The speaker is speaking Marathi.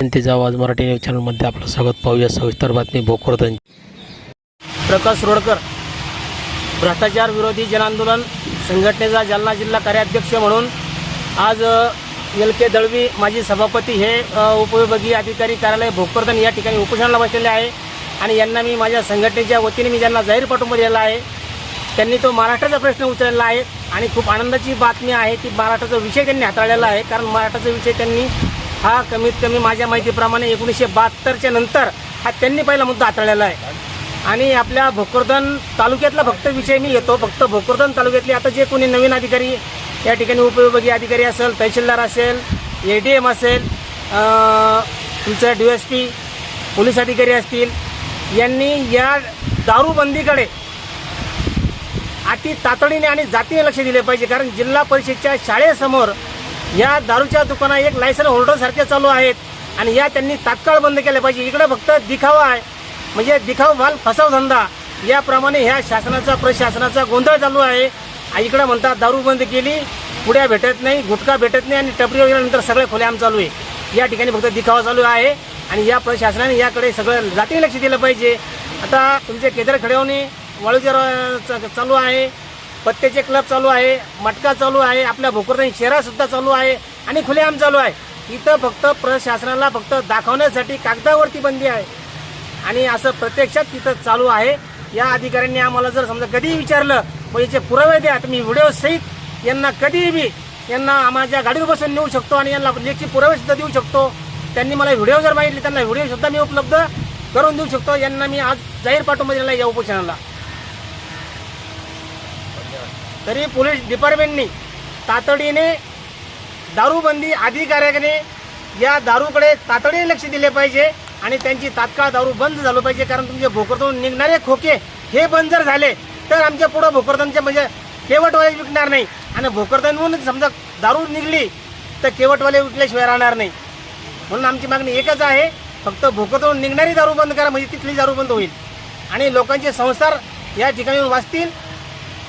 जनतेचा आवाज मराठी न्यूज चॅनलमध्ये आपलं स्वागत. पाहूया सविस्तर बातमी भोकरदन प्रकाश रोडकर भ्रष्टाचार विरोधी जनआंदोलन संघटनेचा जालना जिल्हा कार्याध्यक्ष म्हणून आज एल के दळवी माजी सभापती हे उपविभागीय अधिकारी कार्यालय भोकरदन या ठिकाणी उपोषणाला बसलेले आहे. आणि यांना मी माझ्या संघटनेच्या वतीने मी त्यांना जाहीर पाठिंबा दिलेला आहे त्यांनी तो महाराष्ट्राचा प्रश्न उचललेला आहे. आणि खूप आनंदाची बातमी आहे की महाराष्ट्राचा विषय त्यांनी हाताळलेला आहे. कारण महाराष्ट्राचा विषय त्यांनी हा कमीत कमी माझ्या माहितीप्रमाणे एकोणीसशे बहात्तरच्या नंतर हा त्यांनी पहिला मुद्दा हाताळलेला आहे. आणि आपल्या भोकरदन तालुक्यातला फक्त विषय मी येतो फक्त भोकरदन तालुक्यातले आता जे कोणी नवीन अधिकारी या ठिकाणी उपविभागीय अधिकारी असेल तहसीलदार असेल ए डी एम असेल तुमचं डी एस पी पोलीस अधिकारी असतील यांनी या दारूबंदीकडे अति तातडीने आणि जातीने लक्ष दिले पाहिजे. कारण जिल्हा परिषदच्या शाळेसमोर या दारूच्या दुकाना एक लायसन होल्डरसारखे चालू आहेत. आणि या त्यांनी तात्काळ बंद केल्या पाहिजे. इकडे फक्त दिखावा आहे. म्हणजे दिखाव माल फसाव धंदा याप्रमाणे ह्या शासनाचा प्रशासनाचा गोंधळ चालू आहे. इकडे इकडं म्हणतात दारू बंद केली पुड्या भेटत नाही गुटखा भेटत नाही आणि टपरी वगैरे सगळे खुलेआम चालू आहे. या ठिकाणी फक्त दिखावा चालू आहे. आणि या प्रशासनाने याकडे सगळं जातीने लक्ष दिलं पाहिजे. आता तुमचे केदार खडवणे वाळूचे चालू आहे. पत्त्याचे क्लब चालू आहे मटका चालू आहे आपल्या भोकरदानी शहरासुद्धा चालू आहे आणि खुलेआम चालू आहे. इथं फक्त प्रशासनाला फक्त दाखवण्यासाठी कागदावरती बंदी आहे. आणि असं प्रत्यक्षात तिथं चालू आहे. या अधिकाऱ्यांनी आम्हाला जर समजा कधीही विचारलं मग याचे पुरावे द्या तर मी व्हिडिओ सहित यांना कधीही मी यांना माझ्या गाडीवर बसून नेऊ शकतो आणि यांना लेखी पुरावेसुद्धा देऊ शकतो. त्यांनी मला व्हिडिओ जर मागितले त्यांना व्हिडिओसुद्धा मी उपलब्ध करून देऊ शकतो. यांना मी आज जाहीर पाठवून दिलेला या उपोषणाला. तरी पोलीस डिपार्टमेंटनी तातडीने दारूबंदी अधिकाऱ्याने या दारूकडे तातडीने लक्ष दिले पाहिजे आणि त्यांची तात्काळ दारू बंद झालं पाहिजे कारण तुमचे भोकरदून निघणारे खोके हे बंद जर झाले तर आमच्या पुढं भोकरदनचे म्हणजे केवटवाले विकणार नाही. आणि भोकरदनहून समजा दारू निघली तर केवटवाले विकल्याशिवाय राहणार नाही. म्हणून आमची मागणी एकच आहे फक्त भोकरदून निघणारी दारू बंद करा म्हणजे तिथली दारू बंद होईल. आणि लोकांचे संसार या ठिकाणी वाचतील